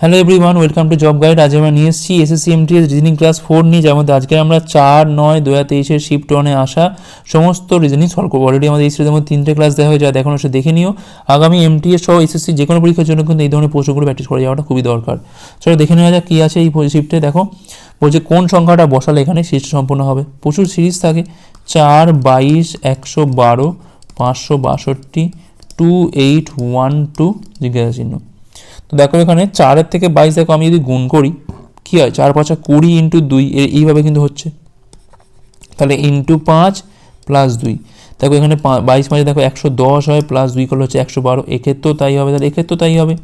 Hello everyone welcome to job guide আজ আমরা নিয়ে এসেছি SSC MTS reasoning class four নিয়ে, যার মধ্যে আজকে আমরা চার, নয়, দু হাজার তেইশের শিফট ওয়ানে আসা সমস্ত রিজনিং সলভ করব। অলরেডি আমাদের এই সিরিজের মধ্যে তিনটে ক্লাস দেওয়া হয়ে যায় দেখুন সে দেখে নিও। আগামী এমটিএস সহ এসএসসি যে কোনো পরীক্ষার জন্য কিন্তু এই ধরনের প্রশ্নগুলো প্র্যাকটিস করে যাওয়াটা খুবই দরকার। চলো দেখে নেওয়া যাক কী আছে এই শিফটে দেখো, বলছে কোন সংখ্যাটা বসালে এখানে সিরিজটা সম্পূর্ণ হবে? প্রচুর সিরিজ থাকে। চার, বাইশ, একশো বারো, পাঁচশো বাষট্টি টু এইট ওয়ান টু জিজ্ঞাসা চিহ্ন তো দেখো এখানে চারের থেকে বাইশ দেখো আমি যদি গুণ করি, কী হয়? চার পাঁচা কুড়ি ইন্টু দুই এইভাবে কিন্তু হচ্ছে। তাহলে ইন্টু পাঁচ প্লাস দুই। দেখো এখানে বাইশ পাঁচে দেখো একশো দশ হয় প্লাস দুই করলে হচ্ছে একশো বারো। এক্ষেত্রেও তাই হবে, তাহলে এক্ষেত্রেও তাই হবে।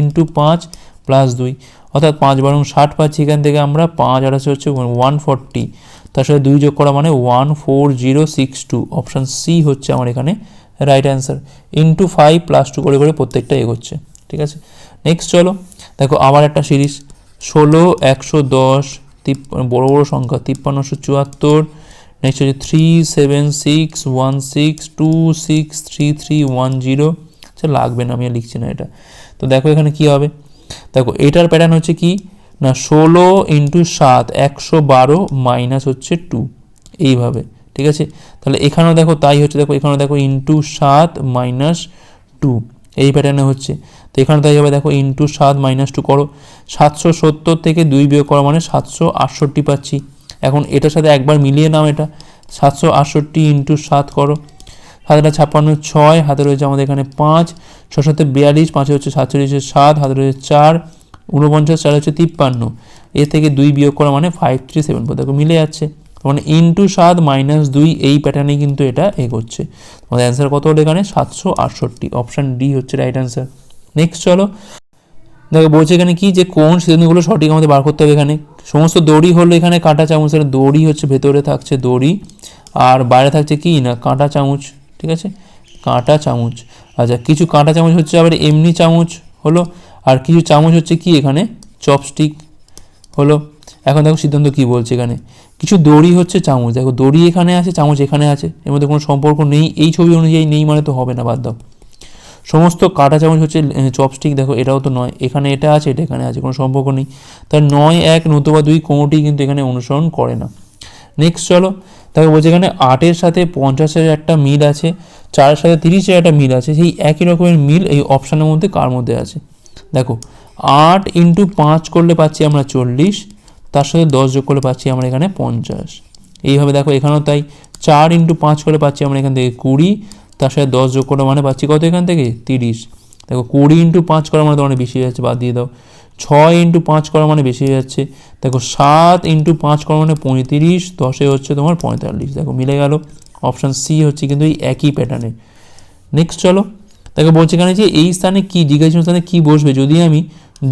ইন্টু পাঁচ প্লাস দুই। অর্থাৎ পাঁচ বারং ষাট পাচ্ছি এখান থেকে আমরা, পাঁচ আর আছে হচ্ছে ওয়ান ফর্টি। তার সাথে দুই যোগ করা মানে one four zero six two. Option C হচ্ছে আমার এখানে right answer into five plus two করে করে প্রত্যেকটা এগোচ্ছে। ঠিক আছে? নেক্সট চলো। দেখো আবার একটা সিরিজ। ষোলো, একশো দশ, তিপ, বড় বড় সংখ্যা, তিপ্পান্নশো চুয়াত্তর। নেক্সট হচ্ছে three seven six one six two six three three one zero আচ্ছা লাগবে না, আমি আর লিখছি না এটা। তো দেখো এখানে কি হবে। দেখো, এটার প্যাটার্ন হচ্ছে কি? না, ষোলো ইন্টু সাত, একশো বারো মাইনাস হচ্ছে টু এইভাবে, ঠিক আছে? তাহলে এখানেও দেখো, তাই হচ্ছে, দেখো, এখানেও দেখো ইন্টু সাত মাইনাস টু এই প্যাটার্নে হচ্ছে। তো এখানে তাই হবে, দেখো ইন্টু সাত মাইনাস টু করো। সাতশো সত্তর থেকে দুই বিয়োগ করা মানে সাতশো আটষট্টি পাচ্ছি। এখন এটার সাথে একবার মিলিয়ে নাও এটা। সাতশো আটষট্টি ইন্টু সাত করো। হাতেটা ছাপ্পান্ন ছয়, হাতে রয়েছে আমাদের এখানে পাঁচ। ছ সাথে বিয়াল্লিশ, পাঁচে হচ্ছে সাতচল্লিশে, সাত। হাতে রয়েছে চার। উনপঞ্চাশ চার হচ্ছে তিপ্পান্ন। এ থেকে দুই বিয়োগ করা মানে ফাইভ থ্রি সেভেন দেখো, মিলে যাচ্ছে। মানে ইন্টু সাত মাইনাস দুই এই প্যাটার্নে কিন্তু এটা এগোচ্ছে। তোমাদের অ্যান্সার কত হলো এখানে? সাতশো আটষট্টি। অপশান ডি হচ্ছে রাইট অ্যান্সার নেক্সট চলো। দেখো, বলছে এখানে কি? যে কোন সিদ্ধান্তগুলো সঠিক আমাদের বার করতে হবে এখানে। সমস্ত দড়ি হলো এখানে কাঁটা চামচ। চামচের দড়ি হচ্ছে, ভেতরে থাকছে দড়ি। আর বাইরে থাকছে কি? না, কাঁটা চামচ। ঠিক আছে? কাঁটা চামচ। আচ্ছা কিছু কাঁটা চামচ হচ্ছে আবার এমনি চামচ হলো। আর কিছু চামচ হচ্ছে কি এখানে? চপস্টিক হলো। এখন দেখো সিদ্ধান্ত কি বলছে এখানে? কিছু দড়ি হচ্ছে চামচ। দেখো দড়ি এখানে আছে, চামচ এখানে আছে। এর মধ্যে কোনো সম্পর্ক নেই। এই ছবি অনুযায়ী নেই মানে তো হবে না, বাদ দাও। সমস্ত কাঁটা চামচ হচ্ছে চপস্টিক। দেখো এটাও তো নয়। এখানে এটা আছে, এটা এখানে আছে, কোনো সম্পর্ক নেই। তার নয়, এক, নতুবা দুই কোনোটি কিন্তু এখানে অনুসরণ করে না। নেক্সট চলো। তাকে বলছে এখানে আটের সাথে পঞ্চাশের একটা মিল আছে, চারের সাথে তিরিশের একটা মিল আছে। সেই একই রকমের মিল এই অপশানের মধ্যে কার মধ্যে আছে? দেখো, আট ইন্টু পাঁচ করলে পাচ্ছি আমরা চল্লিশ। তার সাথে দশ যোগ করে পাচ্ছি আমরা এখানে পঞ্চাশ। এইভাবে দেখো এখানেও তাই চার ইন্টু পাঁচ করে পাচ্ছি আমরা এখান থেকে কুড়ি, তার সাথে দশ যোগ করে মানে পাচ্ছি কত এখান থেকে? তিরিশ। দেখো কুড়ি ইন্টু পাঁচ করা মানে তোমার বেশি হয়ে যাচ্ছে, বাদ দিয়ে দাও। ছয় ইন্টু পাঁচ করা মানে বেশি হয়ে যাচ্ছে। দেখো সাত ইন্টু পাঁচ করা মানে পঁয়ত্রিশ, দশে হচ্ছে তোমার পঁয়তাল্লিশ। দেখো মিলে গেল। অপশান সি হচ্ছে কিন্তু এই একই প্যাটার্নে নেক্সট চলো। দেখো বলছে এখানে যে এই স্থানে কি, জিজ্ঞাসা স্থানে কী বসবে? যদি আমি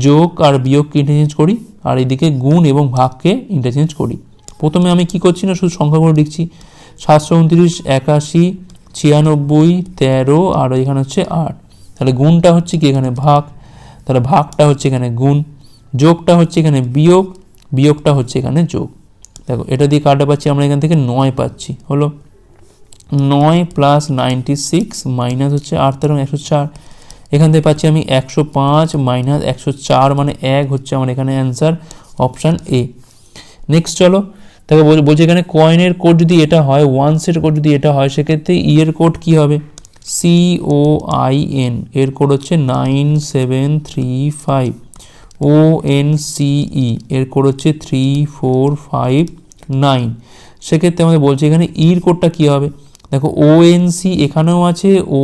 যোগ আর বিয়োগকে ইন্টারচেঞ্জ করি আর এদিকে গুণ এবং ভাগকে ইন্টারচেঞ্জ করি। প্রথমে আমি কি করছি না, শুধু সংখ্যাগুলো লিখছি। সাতশো উনত্রিশ, একাশি, ছিয়ানব্বই, তেরো, আর এখানে হচ্ছে আট। তাহলে গুণটা হচ্ছে কি এখানে ভাগ? তাহলে ভাগটা হচ্ছে এখানে গুণ। যোগটা হচ্ছে এখানে বিয়োগ। বিয়োগটা হচ্ছে এখানে যোগ। দেখো, এটা দিয়ে কাটা পাচ্ছি, আমরা এখান থেকে নয় পাচ্ছি। হলো? নয় প্লাস নাইনটি সিক্স মাইনাস হচ্ছে আট, তেরো, একশো চার। এখান থেকে পাচ্ছি আমি একশো পাঁচ মাইনাস একশো চার মানে এক হচ্ছে আমার এখানে অ্যান্সার অপশান এ নেক্সট চলো বল- বলছে এখানে কয়েনের কোড যদি এটা হয় ওয়ান্সের কোড যদি এটা হয়, সেক্ষেত্রে ই এর কোড কী হবে? সি ও আই এন এর কোড হচ্ছে nine seven three five O N C E এর কোড হচ্ছে থ্রি ফোর ফাইভ নাইন সেক্ষেত্রে আমাদের বলছে এখানে ইর কোডটা কী হবে? দেখো ও সি এখানেও আছে ও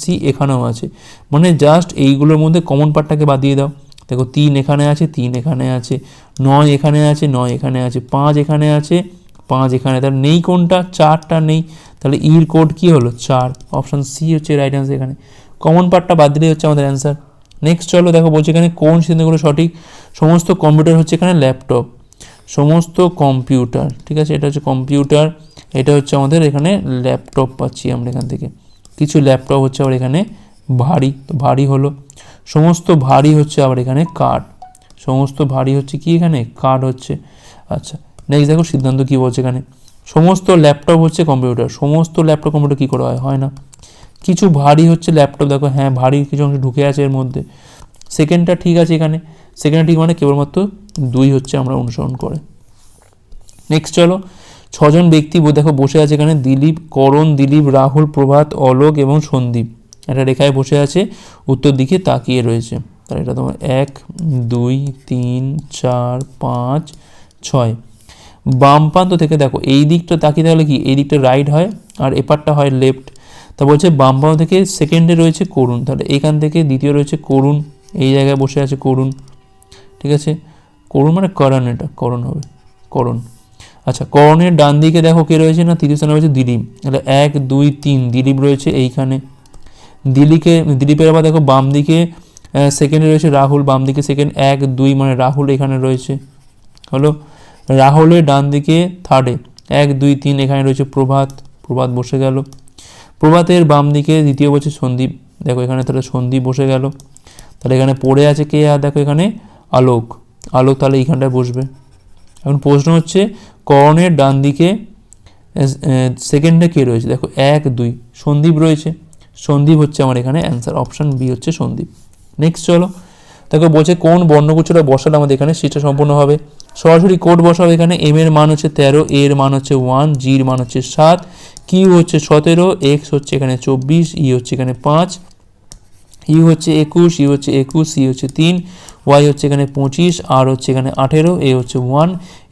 সি এখানেও আছে। মানে জাস্ট এইগুলোর মধ্যে কমন পার্টটাকে বাদ দিয়ে দাও। দেখো, তিন এখানে আছে, তিন এখানে আছে, নয় এখানে আছে, নয় এখানে আছে, পাঁচ এখানে আছে, পাঁচ এখানে তাহলে নেই কোনটা? চারটা নেই। তাহলে ইর কোড কি হলো? চার। অপশান সি হচ্ছে রাইট অ্যান্সার এখানে। কমন পার্টটা বাদ দিলেই হচ্ছে আমাদের অ্যান্সার নেক্সট চলো, দেখো, বলছে এখানে কোন সিদ্ধান্তগুলো সঠিক? সমস্ত কম্পিউটার হচ্ছে এখানে ল্যাপটপ সমস্ত কম্পিউটার ঠিক আছে? এটা হচ্ছে কম্পিউটার এটা হচ্ছে আমাদের এখানে ল্যাপটপ পাচ্ছি আমরা এখান থেকে। কিছু ল্যাপটপ হচ্ছে আবার এখানে ভারী, তো ভারী হলো। সমস্ত ভারী হচ্ছে আবার এখানে কার্ড সমস্ত ভারী হচ্ছে কি এখানে? কার্ড হচ্ছে। আচ্ছা নেক্সট দেখো সিদ্ধান্ত কী বলছে এখানে। সমস্ত ল্যাপটপ হচ্ছে কম্পিউটার সমস্ত ল্যাপটপ কম্পিউটার কী করা হয়? হয় না। কিছু ভারী হচ্ছে ল্যাপটপ দেখো হ্যাঁ ভারী কিছু অংশ ঢুকে আছে এর মধ্যে। সেকেন্ডটা ঠিক আছে এখানে। সেকেন্ডটা ঠিক মানে কেবলমাত্র দুই হচ্ছে আমরা অনুসরণ করে। নেক্সট চলো। ছজন ব্যক্তি দেখো, বসে আছে এখানে। দিলীপ, করণ, দিলীপ, রাহুল, প্রভাত, অলোক এবং সন্দীপ। একটা রেখায় বসে আছে, উত্তর দিকে তাকিয়ে রয়েছে। তাহলে এটা তোমার এক, দুই, তিন, চার, পাঁচ, ছয়। বাম প্রান্ত থেকে দেখো, এই দিকটা তাকিয়ে তাহলে কি? এই দিকটা রাইট হয় আর এপারটা হয় লেফট তা বলছে বাম প্রান্ত থেকে সেকেন্ডে রয়েছে করুণ। তাহলে এখান থেকে দ্বিতীয় রয়েছে করুণ। এই জায়গায় বসে আছে করুণ। ঠিক আছে? করুণ মানে করণ এটা। করণ হবে। করণ। আচ্ছা কর্ণের ডান দিকে দেখো কে রয়েছে না? তৃতীয় স্থানে রয়েছে দিলীপ। তাহলে এক, দুই, তিন, দিলীপ রয়েছে এইখানে। দিলীপে দিলীপের আবার দেখো বাম দিকে সেকেন্ডে রয়েছে রাহুল, বাম দিকে সেকেন্ড এক, দুই মানে রাহুল এখানে রয়েছে। হলো? রাহুলের ডান দিকে থার্ডে এক, দুই, তিন এখানে রয়েছে প্রভাত। প্রভাত বসে গেল। প্রভাতের বাম দিকে দ্বিতীয় বছর সন্দীপ। দেখো এখানে তাহলে সন্দীপ বসে গেল। তাহলে এখানে পড়ে আছে কে? আর দেখো এখানে আলোক। আলোক তাহলে এইখানটায় বসবে। এখন প্রশ্ন হচ্ছে করণের ডান দিকে সেকেন্ডে কে রয়েছে? দেখো, এক, দুই। সন্দীপ রয়েছে। সন্দীপ হচ্ছে আমার এখানে অ্যান্সার অপশান বি হচ্ছে সন্দীপ। নেক্সট চলো। দেখো, বলছে কোন বর্ণগুচ্ছটা বসালে আমাদের এখানে সেটা সম্পূর্ণ হবে? সরাসরি কোড বসাবো এখানে। এম এর মান হচ্ছে তেরো এর মান হচ্ছে ওয়ান জির মান হচ্ছে সাত কিউ হচ্ছে সতেরো এক্স হচ্ছে এখানে চব্বিশ ই হচ্ছে এখানে পাঁচ ইউ হচ্ছে একুশ ইউ হচ্ছে একুশ সি হচ্ছে তিন ওয়াই হচ্ছে এখানে পঁচিশ আর হচ্ছে এখানে আঠেরো এ হচ্ছে ওয়ান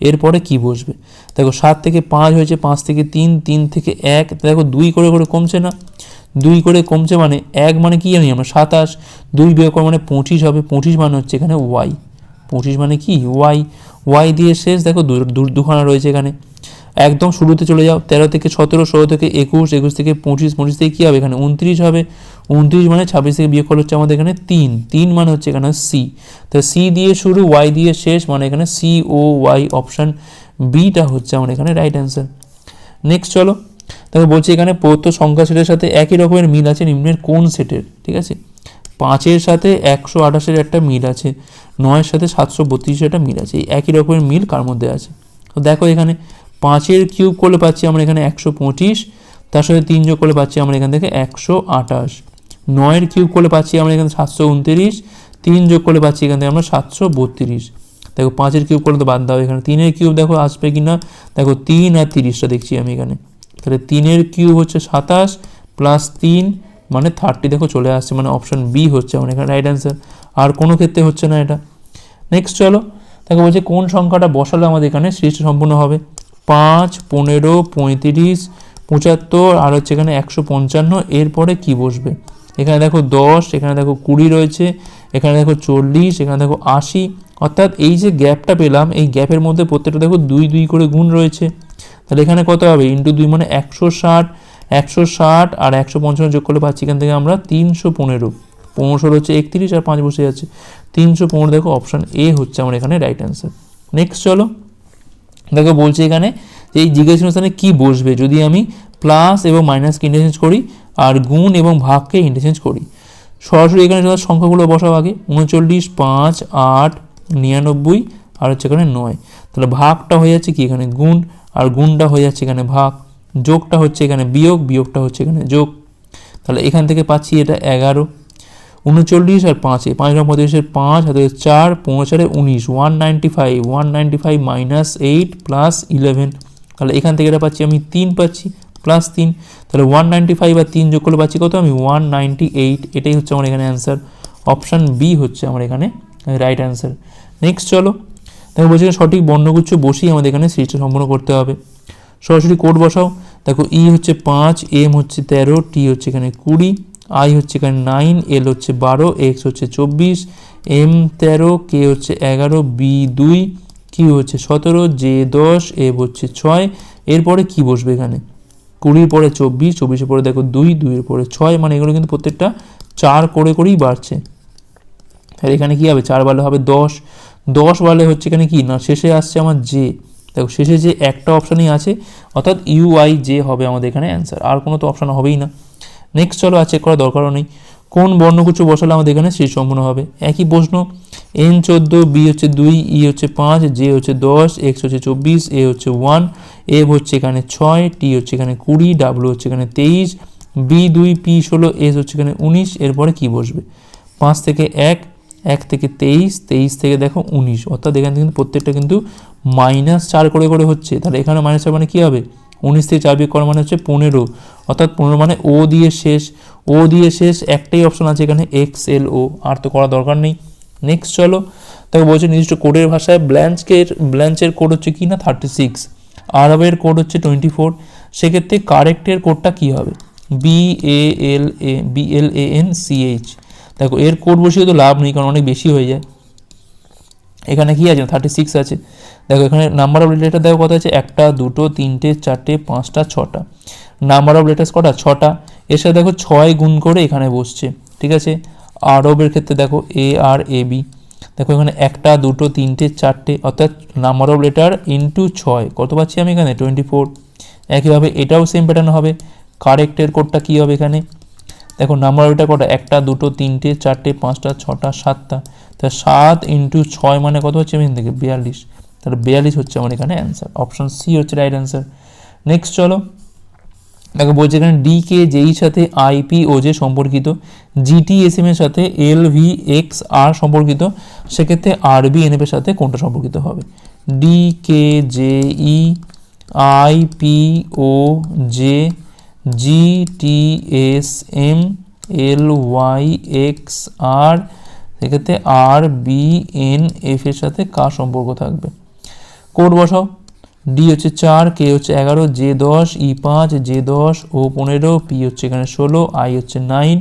এরপরে কি বসবে? দেখো সাত থেকে পাঁচ হয়েছে, পাঁচ থেকে তিন তিন থেকে এক, দেখো দুই করে করে কমছে না? দুই করে কমছে মানে এক মানে কি জানি আমরা? সাতাশ, দুই বিয়োগ মানে পঁচিশ হবে, পঁচিশ মানে হচ্ছে এখানে ওয়াই পঁচিশ মানে কি? ওয়াই ওয়াই দিয়ে শেষ, দেখো দুখানা রয়েছে এখানে। একদম শুরুতে চলে যাও। তেরো থেকে সতেরো, ষোলো থেকে একুশ একুশ থেকে পঁচিশ পঁচিশ থেকে কী হবে এখানে? উনত্রিশ হবে। উনত্রিশ মানে ছাব্বিশ থেকে বিয়োগ করলে হচ্ছে আমাদের এখানে তিন। তিন মানে হচ্ছে এখানে সি তো সি দিয়ে শুরু ওয়াই দিয়ে শেষ মানে এখানে সি ও ওয়াই অপশান বিটা হচ্ছে আমার এখানে রাইট অ্যান্সার নেক্সট চলো। দেখো বলছি এখানে প্রদত্ত সংখ্যা সেটের সাথে একই রকমের মিল আছে নিম্নের কোন সেটের, ঠিক আছে? পাঁচের সাথে একশো আঠাশের একটা মিল আছে, নয়ের সাথে সাতশো বত্রিশের একটা মিল আছে একই রকমের মিল কার মধ্যে আছে? তো দেখো এখানে পাঁচের কিউব করলে পাচ্ছি আমরা এখানে একশো পঁচিশ, তার সাথে তিন যোগ করলে পাচ্ছি আমরা এখান থেকে একশো আঠাশ। নয়ের কিউব করলে পাচ্ছি আমরা এখানে সাতশো উনত্রিশ, তিন যোগ করলে পাচ্ছি এখান থেকে আমরা সাতশো বত্রিশ। দেখো পাঁচের কিউব করলে তো বাদ দাও, এখানে তিনের কিউব দেখো আসবে কি না দেখো তিন আর তিরিশটা দেখছি আমি এখানে। তাহলে তিনের কিউব হচ্ছে সাতাশ, প্লাস তিন মানে থার্টি। দেখো চলে আসছে মানে অপশান বি হচ্ছে আমার এখানে রাইট অ্যান্সার। আর কোনো ক্ষেত্রে হচ্ছে না এটা। নেক্সট চলো, দেখো বলছে কোন সংখ্যাটা বসালে আমাদের এখানে সৃষ্টি সম্পূর্ণ হবে? পাঁচ, পনেরো, পঁয়ত্রিশ, পঁচাত্তর, আর হচ্ছে এখানে একশো পঞ্চান্ন। এরপরে কি বসবে? এখানে দেখো দশ, এখানে দেখো কুড়ি রয়েছে, এখানে দেখো চল্লিশ, এখানে দেখো আশি। অর্থাৎ এই যে গ্যাপটা পেলাম, এই গ্যাপের মধ্যে প্রত্যেকটা দেখো দুই দুই করে গুণ রয়েছে। তাহলে এখানে কত হবে? ইন্টু দুই মানে একশো ষাট একশো ষাট, আর একশো পঞ্চান্ন যোগ করলে পাচ্ছি এখান থেকে আমরা তিনশো পনেরো। পনেরোশো হচ্ছে একত্রিশ, আর পাঁচ বসে যাচ্ছে। তিনশো পনেরো দেখো অপশান এ হচ্ছে আমার এখানে রাইট অ্যান্সার নেক্সট চলো। দেখো বলছে এখানে যে এই জিজ্ঞাসা স্থানে কী বসবে? যদি আমি প্লাস এবং মাইনাসকে ইন্টারচেঞ্জ করি আর গুণ এবং ভাগকে ইন্টারচেঞ্জ করি। সরাসরি এখানে সংখ্যাগুলো বসাও আগে। উনচল্লিশ, পাঁচ, আট, নিরানব্বই আর হচ্ছে এখানে নয়। তাহলে ভাগটা হয়ে যাচ্ছে কি এখানে গুণ আর গুণটা হয়ে যাচ্ছে এখানে ভাগ। যোগটা হচ্ছে এখানে বিয়োগ, বিয়োগটা হচ্ছে এখানে যোগ। তাহলে এখান থেকে পাচ্ছি এটা এগারো। উনচল্লিশ আর পাঁচে পাঁচ নম্বর পঁয়ত্রিশের পাঁচ, হাতে চার পনেরো উনিশ one ninety five one ninety five minus eight plus eleven তাহলে এখান থেকে এটা পাচ্ছি আমি তিন পাচ্ছি প্লাস তিন। তাহলে ওয়ান নাইনটি ফাইভ আর তিন যোগ করলে পাচ্ছি কত? আমি ওয়ান নাইনটি এইট এটাই হচ্ছে আমার এখানে অ্যান্সার অপশান বি হচ্ছে আমার এখানে রাইট অ্যান্সার নেক্সট চলো। দেখো বলছি সঠিক বর্ণগুচ্ছ বসেই আমাদের এখানে সৃষ্টি সম্পূর্ণ করতে হবে। সরাসরি কোড বসাও। দেখো ই হচ্ছে পাঁচ এম হচ্ছে তেরো টি হচ্ছে এখানে কুড়ি। আই হচ্ছে এখানে নাইন এল হচ্ছে বারো এক্স হচ্ছে চব্বিশ এম তেরো কে হচ্ছে এগারো বি দুই কিউ হচ্ছে সতেরো জে দশ এফ হচ্ছে ছয়। এরপরে কি বসবে এখানে? কুড়ির পরে চব্বিশ, চব্বিশের পরে দেখো দুই, দুইয়ের পরে ছয় মানে এগুলো কিন্তু প্রত্যেকটা চার করে করেই বাড়ছে। তাহলে এখানে কি হবে? চার বালে হবে দশ। দশ বালে হচ্ছে এখানে কি? না, শেষে আসছে আমার জে দেখো, শেষে যে একটা অপশানই আছে, অর্থাৎ ইউ আই জে হবে আমাদের এখানে অ্যান্সার আর কোনো তো অপশান হবেই না। নেক্সট চলো আর চেক করার দরকারও নেই। কোন বর্ণগুচ্ছ বসালে আমাদের এখানে শেষ সম্পূর্ণ হবে? একই প্রশ্ন এন চোদ্দ বি হচ্ছে দুই ই হচ্ছে পাঁচ জে হচ্ছে দশ এক্স হচ্ছে চব্বিশ এ হচ্ছে ওয়ান এফ হচ্ছে এখানে ছয় টি হচ্ছে এখানে কুড়ি ডাব্লু হচ্ছে এখানে তেইশ বি দুই পি ষোলো এস হচ্ছে এখানে উনিশ, এরপরে কি বসবে? পাঁচ থেকে এক এক থেকে তেইশ তেইশ থেকে দেখো উনিশ। অর্থাৎ এখান কিন্তু প্রত্যেকটা কিন্তু মাইনাস চার করে করে হচ্ছে। তাহলে এখানে মাইনাস চার মানে কী হবে? উনিশ থেকে চার বিয়োগ করা মানে হচ্ছে পনেরো। অর্থাৎ পনেরো মানে ও দিয়ে শেষ। ও দিয়ে শেষ একটাই অপশন আছে এখানে এক্স এল ও আর তো করা দরকার নেই। নেক্সট চলো। তাকে বলছে নির্দিষ্ট কোডের ভাষায় ব্ল্যাঞ্চকের ব্ল্যাঞ্চের কোড হচ্ছে কি না? থার্টি সিক্স আরবের কোড হচ্ছে টোয়েন্টি ফোর সেক্ষেত্রে কারেক্টের কোডটা কী হবে? B A L A B L A N C H দেখো, এর কোড বসিয়ে তো লাভ নেই, কারণ অনেক বেশি হয়ে যায়। এখানে কি আছে? থার্টি সিক্স আছে। দেখো, এখানে নাম্বার অফ লেটার দেখো কত আছে? একটা, দুটো, তিনটে, চারটে, পাঁচটা, ছটা। নাম্বার অফ লেটার্স কটা? ছটা। এর সাথে দেখো ছয় গুণ করে এখানে বসছে। ঠিক আছে? আরবের ক্ষেত্রে দেখো এ আর এ বি দেখো এখানে একটা, দুটো, তিনটে, চারটে, অর্থাৎ নাম্বার অফ লেটার ইন্টু ছয়। কত পাচ্ছি আমি এখানে? টোয়েন্টি ফোর একইভাবে এটাও সেম প্যাটার্ন হবে। কারেক্টের কোডটা কী হবে এখানে? দেখো নাম্বার ওইটা কটা? একটা, দুটো, তিনটে, চারটে, পাঁচটা, ছটা, সাতটা। তা সাত ইন্টু ছয় মানে কত হচ্ছে এখান থেকে? বিয়াল্লিশ। তাহলে বিয়াল্লিশ হচ্ছে আমার এখানে অ্যান্সার অপশন সি হচ্ছে রাইট অ্যান্সার নেক্সট চলো। দেখো, বলছে এখানে ডি কে জেই সাথে আইপি ও যে সম্পর্কিত। জিটি এস এম এর সাথে এল ভি এক্স আর সম্পর্কিত। সেক্ষেত্রে আরবি এন এফ এর সাথে কোনটা সম্পর্কিত হবে? D K J E I P O J G T S M L Y X R সেক্ষেত্রে আর বি এন এফ এর সাথে কার সম্পর্ক থাকবে? কোড বসাও। ডি হচ্ছে চার কে হচ্ছে এগারো জে দশ ই পাঁচ জে দশ ও পনেরো পি হচ্ছে এখানে ষোলো আই হচ্ছে নাইন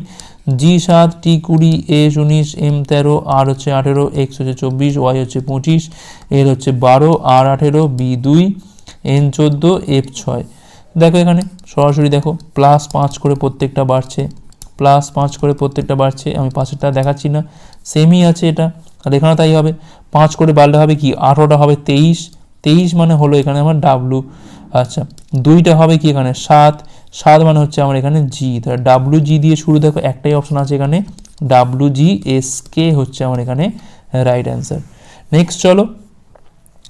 জি সাত টি কুড়ি এস উনিশ এম তেরো আর হচ্ছে আঠেরো এক্স হচ্ছে চব্বিশ ওয়াই হচ্ছে পঁচিশ এর হচ্ছে বারো আর আঠেরো বি দুই এন চোদ্দ এফ ছয়। দেখো এখানে, সরাসরি দেখো প্লাস পাঁচ করে প্রত্যেকটা বাড়ছে। প্লাস পাঁচ করে প্রত্যেকটা বাড়ছে, আমি পাশেরটা দেখাচ্ছি না সেমই আছে এটা, আর এখানে তাই হবে, পাঁচ করে বাড়লে হবে কি, আঠেরোটা হবে তেইশ তেইশ মানে হলো এখানে আমার ডাব্লু আচ্ছা দুইটা হবে কি এখানে, সাত সাত মানে হচ্ছে আমার এখানে জি তাহলে ডাব্লু জি দিয়ে শুরু দেখো, একটাই অপশন আছে এখানে ডাব্লু জি এস কে হচ্ছে আমার এখানে রাইট অ্যান্সার নেক্সট চলো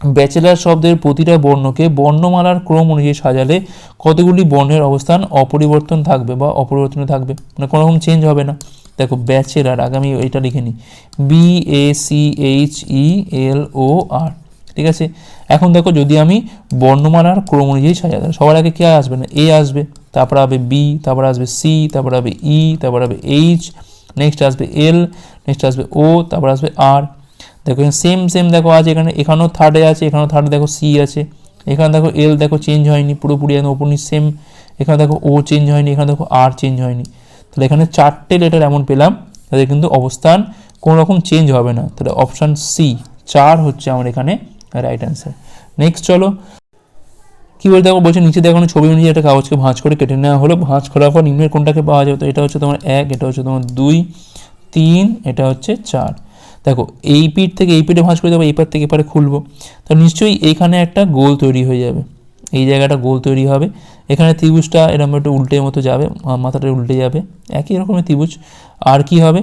ব্যাচেলার শব্দের প্রতিটা বর্ণকে বর্ণমালার ক্রম অনুযায়ী সাজালে কতগুলি বর্ণের অবস্থান অপরিবর্তন থাকবে বা অপরিবর্তন থাকবে? মানে কোনো রকম চেঞ্জ হবে না। দেখো, ব্যাচেলার আগে আমি এটা লিখে নিই। B A C H E L O R ঠিক আছে? এখন দেখো, যদি আমি বর্ণমালার ক্রম অনুযায়ী সাজাই সবার আগে কে আসবে না? এ আসবে, তারপর আসবে বি তারপর আসবে সি তারপর হবে ই তারপর আসবে এইচ নেক্সট আসবে এল নেক্সট আসবে ও তারপর আসবে আর দেখো সেম সেম দেখো আছে এখানে, এখানেও থার্ডে আছে, এখানেও থার্ডে দেখো সি আছে। এখানে দেখো এল দেখো চেঞ্জ হয়নি, পুরোপুরি একদম ওপরনি সেম এখানে দেখো ও চেঞ্জ হয়নি, এখানে দেখো আর চেঞ্জ হয়নি। তাহলে এখানে চারটে লেটার এমন পেলাম, তাদের কিন্তু অবস্থান কোনো রকম চেঞ্জ হবে না। তাহলে অপশান সি চার হচ্ছে আমার এখানে রাইট অ্যান্সার নেক্সট চলো। কী বলতে দেখো, বলছে নিচে দেখো ছবি অনুযায়ী একটা কাগজকে ভাঁজ করে কেটে নেওয়া হলো। ভাঁজ করার পর নিম্নের কোনটাকে পাওয়া যাবে? তো এটা হচ্ছে তোমার এক, এটা হচ্ছে তোমার দুই, তিন, এটা হচ্ছে চার। দেখো, এই পিঠ থেকে এই পিঠে ভাঁজ করে দেবো, এই পার থেকে এপারে খুলবো। তো নিশ্চয়ই এইখানে একটা গোল তৈরি হয়ে যাবে। এই জায়গাটা গোল তৈরি হবে। এখানে ত্রিভুজটা এরকম একটু উল্টে মতো যাবে মাথাটা উল্টে যাবে। একই রকমের ত্রিভুজ। আর কি হবে?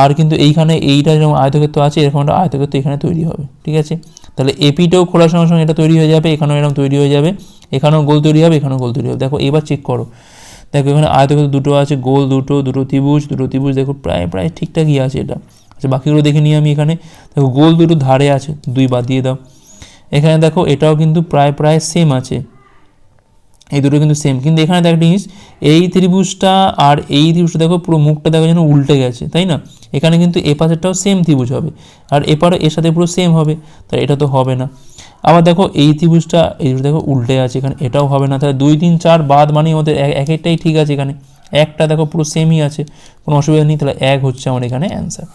আর কিন্তু এইখানে এইটা যেরকম আয়তক্ষেত্র আছে, এরকম একটা আয়তক্ষেত্র এখানে তৈরি হবে, ঠিক আছে? তাহলে এপিটাও খোলার সঙ্গে সঙ্গে এটা তৈরি হয়ে যাবে, এখানেও এরকম তৈরি হয়ে যাবে, এখানেও গোল তৈরি হবে, এখানেও গোল তৈরি হবে। দেখো, এবার চেক করো। দেখো, এখানে আয়তক্ষেত্র দুটো আছে, গোল দুটো দুটো ত্রিভুজ দুটো ত্রিভুজ, দেখো, প্রায় প্রায় ঠিকঠাকই আছে এটা। আচ্ছা বাকিগুলো দেখে নিই আমি এখানে। দেখো, গোল দুটো ধারে আছে, দুই বাদ দিয়ে দাও। এখানে দেখো, এটাও কিন্তু প্রায় প্রায় সেম আছে। এই দুটো কিন্তু সেম কিন্তু এখানে দেখ জিনিস, এই ত্রিভুজটা আর এই ত্রিভুজটা দেখো, পুরো মুখটা দেখো যেন উল্টে গেছে, তাই না? এখানে কিন্তু এ পাশেরটাও সেম ত্রিভুজ হবে, আর এপারও এর সাথে পুরো সেম হবে তাই এটা তো হবে না। আবার দেখো, এই ত্রিভুজটা, এই দেখো উল্টে আছে এখানে, এটাও হবে না। তাহলে দুই, তিন, চার বাদ মানে এক এক একটাই ঠিক আছে এখানে। একটা দেখো পুরো সেমই আছে, কোনো অসুবিধা নেই, তাহলে এক হচ্ছে আমার এখানে অ্যান্সার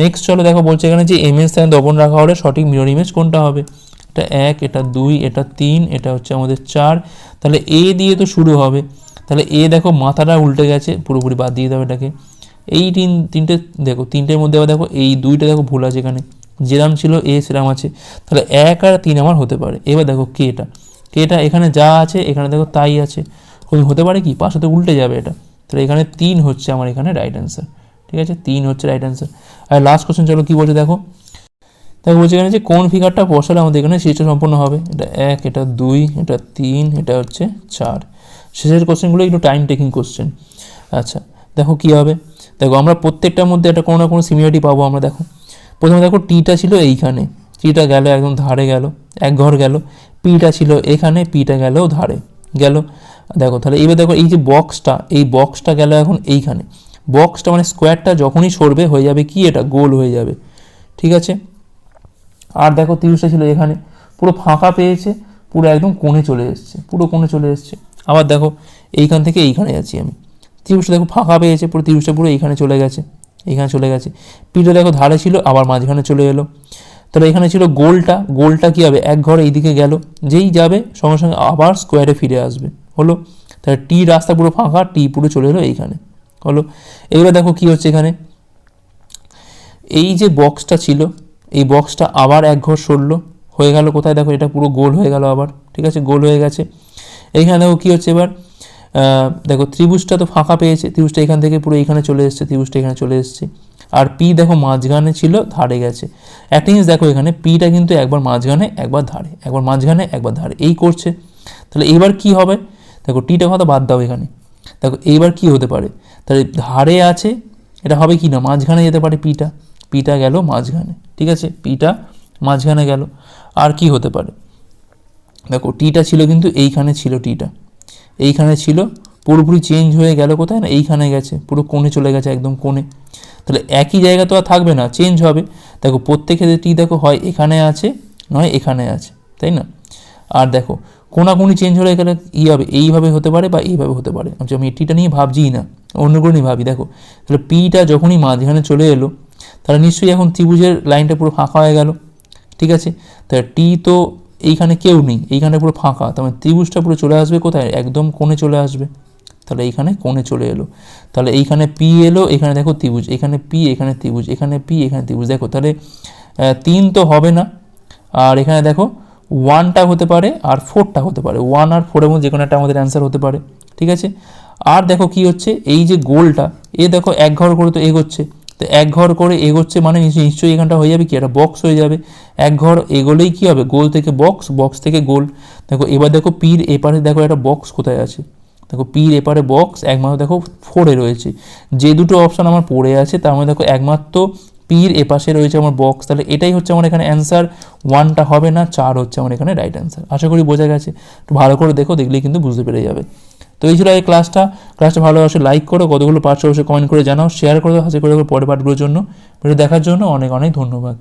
নেক্সট চলো দেখো, বলছে এখানে যে এম স্থানে দপন রাখা হলে সঠিক মিরর ইমেজ কোনটা হবে? এটা এক, এটা দুই, এটা তিন, এটা হচ্ছে আমাদের চার। তাহলে এ দিয়ে তো শুরু হবে। তাহলে এ দেখো, মাথাটা উল্টে গেছে, পুরোপুরি বাদ দিয়ে দেবে এটাকে। এই তিন, তিনটে, দেখো, তিনটের মধ্যে আবার দেখো, এই দুইটা দেখো ভুল আছে এখানে। যেরাম ছিল এ সেরাম আছে। তাহলে এক আর তিন আমার হতে পারে। এবার দেখো কেটা কেটা এখানে যা আছে, এখানে দেখো তাই আছে। হতে পারে কি? পাশে তো উল্টে যাবে এটা। তাহলে এখানে তিন হচ্ছে আমার এখানে রাইট অ্যান্সার ঠিক আছে? তিন হচ্ছে রাইট অ্যান্সার আর লাস্ট কোশ্চেন চলো কী বলছে দেখো? তাই বলছে এখানে যে কোন ফিগারটা বসালে আমাদের এখানে সিরিজটা সম্পূর্ণ হবে? এটা এক, এটা দুই, এটা তিন, এটা হচ্ছে চার। শেষের কোশ্চেনগুলো একটু টাইম টেকিং কোশ্চেন আচ্ছা দেখো কী হবে? দেখো, আমরা প্রত্যেকটার মধ্যে একটা কোনো না কোনো সিমিলারিটি পাবো আমরা, দেখো। প্রথমে দেখো টিটা ছিল এইখানে। টিটা গেল একদম ধারে গেল। এক ঘর গেল। পিটা ছিল এখানে পিটা গেল ধারে। গেল। দেখো, তাহলে এবার দেখো এই যে বক্সটা এই বক্সটা গেল এখন এইখানে। বক্সটা মানে স্কোয়ারটা যখনই সরবে হয়ে যাবে কি? এটা গোল হয়ে যাবে। ঠিক আছে? আর দেখো তিরিশটা ছিল এখানে। পুরো ফাঁকা পেয়েছে, পুরো একদম কোণে চলে এসছে, পুরো কোণে চলে এসছে। আবার দেখো এইখান থেকে এইখানে আছি আমি। তিরিশটা দেখো ফাঁকা পেয়েছে, পুরো তিরিশটা পুরো এইখানে চলে গেছে, এইখানে চলে গেছে। পিঠে দেখো ধারে ছিল, আবার মাঝখানে চলে এলো। তাহলে এখানে ছিল গোলটা গোলটা কী হবে? এক ঘর এইদিকে গেল, যেই যাবে সঙ্গে সঙ্গে আবার স্কোয়ারে ফিরে আসবে। হলো? তাহলে টি রাস্তা পুরো ফাঁকা টি পুরো চলে এলো এইখানে। হলো এবারে দেখো কি হচ্ছে এখানে? এই যে বক্সটা ছিল, এই বক্সটা আবার এক ঘর সরলো, হয়ে গেল কোথায়? দেখো এটা পুরো গোল হয়ে গেল আবার, ঠিক আছে? গোল হয়ে গেছে। এইখানে দেখো কী হচ্ছে এবার? দেখো ত্রিভুজটা তো ফাঁকা পেয়েছে, ত্রিভুজটা এখান থেকে পুরো এখানে চলে এসছে, ত্রিভুজটা এখানে চলে এসছে। আর পি দেখো মাঝখানে ছিল, ধারে গেছে। একটা জিনিস দেখো এখানে পিটা কিন্তু একবার মাঝখানে, একবার ধারে, একবার মাঝখানে, একবার ধারে। এই করছে। তাহলে এবার কি হবে? দেখো টিটা কথা বাদ দাও এখানে। দেখো, এইবার কি হতে পারে? তাহলে ধারে আছে, এটা হবে কি না? মাঝখানে যেতে পারে পিটা। পিটা গেল মাঝখানে, ঠিক আছে? পিটা মাঝখানে গেল। আর কি হতে পারে? দেখো, টিটা ছিল কিন্তু এইখানে ছিল টিটা। এইখানে ছিল, পুরোপুরি চেঞ্জ হয়ে গেল কোথায় না? এইখানে গেছে, পুরো কোণে চলে গেছে, একদম কোণে। তাহলে একই জায়গা তো আর থাকবে না চেঞ্জ হবে। দেখো, প্রত্যেক ক্ষেত্রে টি দেখো হয় এখানে আছে, নয় এখানে আছে, তাই না? আর দেখো কোনাকুনি চেঞ্জ হলে গেলে ই হবে, এইভাবে হতে পারে বা এইভাবে হতে পারে। আমি টিটা নিয়ে ভাবছিই না অন্য করে নিয়ে ভাবি। দেখো, তাহলে পিটা যখনই মাঝখানে চলে এলো, তাহলে নিশ্চয়ই এখন ত্রিভুজের লাইনটা পুরো ফাঁকা হয়ে গেল, ঠিক আছে? তাহলে টি তো এইখানে কেউ নেই, এইখানে পুরো ফাঁকা। তার মানে ত্রিভুজটা পুরো চলে আসবে কোথায়? একদম কোণে চলে আসবে। তাহলে এইখানে কোণে চলে এলো। তাহলে এইখানে পি এলো, এখানে দেখো ত্রিভুজ, এখানে পি এখানে ত্রিভুজ, এখানে পি এখানে ত্রিভুজ। দেখো, তাহলে তিন তো হবে না। আর এখানে দেখো ওয়ানটা হতে পারে আর ফোরটা হতে পারে। ওয়ান আর ফোরের মধ্যে যে কোনো একটা আমাদের অ্যান্সার হতে পারে, ঠিক আছে? আর দেখো কি হচ্ছে, এই যে গোলটা, এ দেখো এক ঘর করে তো এগোচ্ছে। তো এক ঘর করে এগোচ্ছে মানে নিশ্চয়ই এখানটা হয়ে যাবে কি? একটা বক্স হয়ে যাবে। এক ঘর এগোলেই কি হবে? গোল থেকে বক্স বক্স থেকে গোল। দেখো, এবার দেখো পির এপারে দেখো একটা বক্স কোথায় আছে? দেখো, পির এপারে বক্স একমাত্র দেখো ফোরে রয়েছে। যে দুটো অপশন আমার পড়ে আছে, তার মধ্যে দেখো একমাত্র পির এপাশে রয়েছে আমার বক্স তাহলে এটাই হচ্ছে আমার এখানে অ্যান্সার ওয়ানটা হবে না, চার হচ্ছে আমার এখানে রাইট অ্যান্সার আশা করি বোঝা গেছে। একটু ভালো করে দেখো, দেখলেই কিন্তু বুঝতে পেরে যাবে। তো এই ছিল এই ক্লাসটা ক্লাসটা ভালো অবশ্যই লাইক করো, কতগুলো পার্টস অবশ্যই কমেন্ট করে জানাও শেয়ার করে হাসি করে পরের পার্টগুলোর জন্য। ভিডিও দেখার জন্য অনেক অনেক ধন্যবাদ।